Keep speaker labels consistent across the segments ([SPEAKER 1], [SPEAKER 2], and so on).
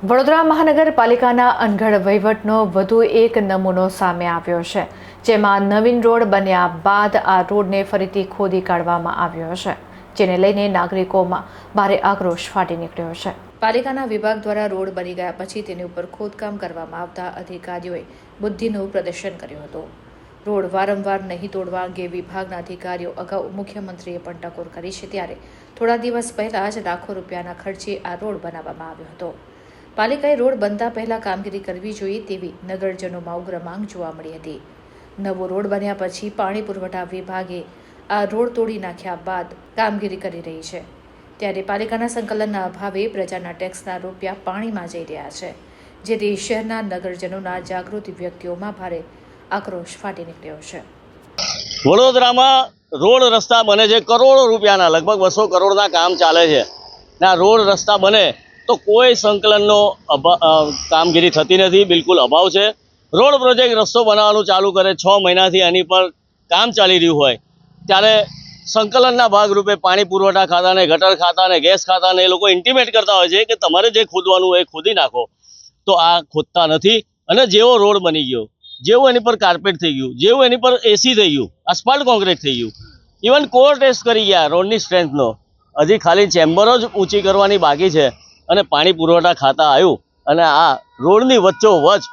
[SPEAKER 1] વડોદરા મહાનગરપાલિકાના અનગઢ વહીવટનો વધુ એક નમૂનો સામે આવ્યો છે, જેમાં નવીન રોડ બન્યા બાદ આ રોડને ફરીથી ખોદી કાઢવામાં આવ્યો છે, જેને લઈને નાગરિકોમાં ભારે આક્રોશ ફાટી નીકળ્યો છે. પાલિકાના વિભાગ દ્વારા રોડ બની ગયા પછી તેની ઉપર ખોદકામ કરવામાં આવતા અધિકારીઓએ બુદ્ધિનું પ્રદર્શન કર્યું હતું. રોડ વારંવાર નહીં તોડવા અંગે વિભાગના અધિકારીઓ અગાઉ મુખ્યમંત્રીએ પણ ટકોર કરી છે, ત્યારે થોડા દિવસ પહેલા જ લાખો રૂપિયાના ખર્ચે આ રોડ બનાવવામાં આવ્યો હતો. પાલિકાએ રોડ બનતા પહેલાં કામગીરી કરવી જોઈએ તેવી નગરજનોમાં ઉગ્ર માંગ જોવા મળી હતી. નવો રોડ બન્યા પછી પાણી પુરવઠા વિભાગે આ રોડ તોડી નાખ્યા બાદ કામગીરી કરી રહી છે. ત્યારે પાલિકાના સંકલનના અભાવે પ્રજાના ટેક્સના રૂપિયા પાણીમાં જઈ રહ્યા છે, જેથી શહેરના નગરજનોના જાગૃતિ વ્યક્તિઓમાં ભારે આક્રોશ ફાટી નીકળ્યો છે.
[SPEAKER 2] વડોદરામાં રોડ રસ્તા બને છે. કરોડો રૂપિયાના, લગભગ બસો કરોડના કામ ચાલે છે. ને, રોડ રસ્તા બને તો કોઈ સંકલનનો કામગીરી થતી નથી, બિલકુલ અભાવ છે. રોડ પ્રોજેક્ટ રસ્તો બનાવવાનું ચાલુ કરે છ મહિનાથી એની પર કામ ચાલી રહ્યું હોય, ત્યારે સંકલનના ભાગરૂપે પાણી પુરવઠા ખાતાને, ગટર ખાતાને, ગેસ ખાતાને એ લોકો ઇન્ટિમેટ કરતા હોય છે કે તમારે જે ખોદવાનું એ ખોદી નાખો. તો આ ખોદતા નથી અને જેવો રોડ બની ગયો, જેવું એની પર કાર્પેટ થઈ ગયું, જેવું એની પર એસી થઈ ગયું અસ્પાલ્ટ કોન્ક્રીટ થઈ ગયું ઇવન કોર ટેસ્ટ કરી ગયા, રોડની સ્ટ્રેન્થનો હજી ખાલી ચેમ્બરો જ ઊંચી કરવાની બાકી છે. અને પાણી પુરવઠા ખાતા આવ્યું અને આ રોડની વચ્ચો વચ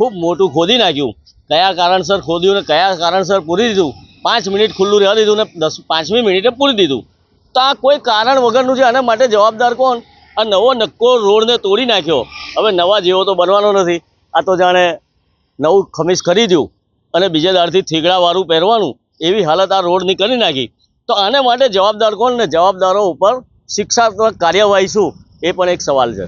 [SPEAKER 2] ખૂબ મોટું ખોદી નાખ્યું. કયા કારણસર ખોદ્યું ને કયા કારણસર પૂરી દીધું? પાંચ મિનિટ ખુલ્લું રહેવા દીધું ને દસ, પાંચમી મિનિટે પૂરી દીધું. તો આ કોઈ કારણ વગરનું છે? આના માટે જવાબદાર કોણ? આ નવો નક્કો રોડને તોડી નાખ્યો. હવે નવા જેવો તો બનવાનો નથી. આ તો જાણે નવું ખમીસ ખરીદ્યું અને બીજા દાડથી થીગડાવાળું પહેરવાનું એવી હાલત આ રોડની કરી નાખી. તો આને માટે જવાબદાર કોણ? ને જવાબદારો ઉપર શિક્ષાત્મક કાર્યવાહી શું? એ પણ એક સવાલ છે.